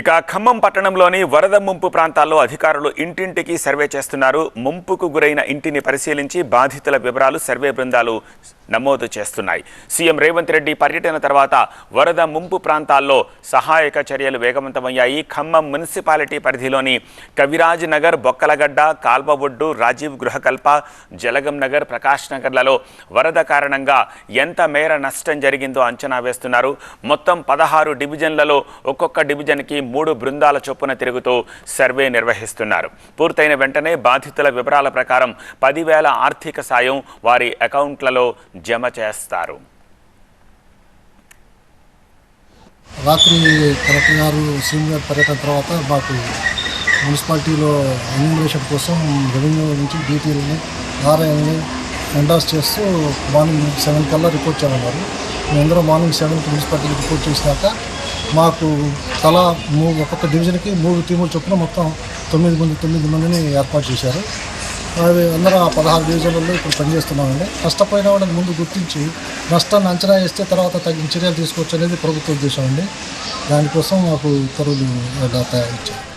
ఇక ఖమ్మం పట్టణంలోని వరద ముంపు ప్రాంతాల్లో అధికారులు ఇంటింటికి సర్వే చేస్తున్నారు. ముంపుకు గురైన ఇంటిని పరిశీలించి బాధితుల వివరాలు సర్వే బృందాలు నమోదు చేస్తున్నాయి. సీఎం రేవంత్ రెడ్డి పర్యటన తర్వాత వరద ముంపు ప్రాంతాల్లో సహాయక చర్యలు వేగవంతమయ్యాయి. ఖమ్మం మున్సిపాలిటీ పరిధిలోని కవిరాజ్ నగర్ బొక్కలగడ్డ కాల్వ ఒడ్డు రాజీవ్ గృహకల్ప జలగం నగర్ ప్రకాష్ నగర్లలో వరద కారణంగా ఎంత మేర నష్టం జరిగిందో అంచనా వేస్తున్నారు. మొత్తం పదహారు డివిజన్లలో ఒక్కొక్క డివిజన్కి మూడు బృందాల చొప్పున తిరుగుతూ సర్వే నిర్వహిస్తున్నారు. పూర్తయిన వెంటనే బాధితుల వివరాల ప్రకారం పదివేల ఆర్థిక సాయం వారి అకౌంట్లలో జమ చేస్తారు. రాత్రి కలెక్టర్ గారు సీఎం పర్యటన తర్వాత మాకు మున్సిపాలిటీలో ఎన్యూమరేషన్ కోసం రెవెన్యూ నుంచి డీటీఎల్ని ఆర్ఐని ఎండాస్ చేస్తూ మార్నింగ్ సెవెన్ కల్లా రిపోర్ట్ చేయమన్నారు మేమందరం మార్నింగ్ సెవెన్కి మున్సిపాలిటీకి రిపోర్ట్ చేసినాక మాకు తలా మూ ఒక్కొక్క డివిజన్కి మూడు టీములు చొప్పున మొత్తం తొమ్మిది మంది తొమ్మిది మందిని ఏర్పాటు చేశారు. అవి అందరం ఆ పదహారు డివిజన్లలో ఇప్పుడు పనిచేస్తున్నామండి. నష్టపోయిన వాళ్ళని ముందు గుర్తించి నష్టాన్ని అంచనా వేస్తే తర్వాత తగిన చర్యలు తీసుకోవచ్చు అనేది ప్రభుత్వ ఉద్దేశం అండి. దానికోసం మాకు ఉత్తర్వులు తయారు ఇచ్చారు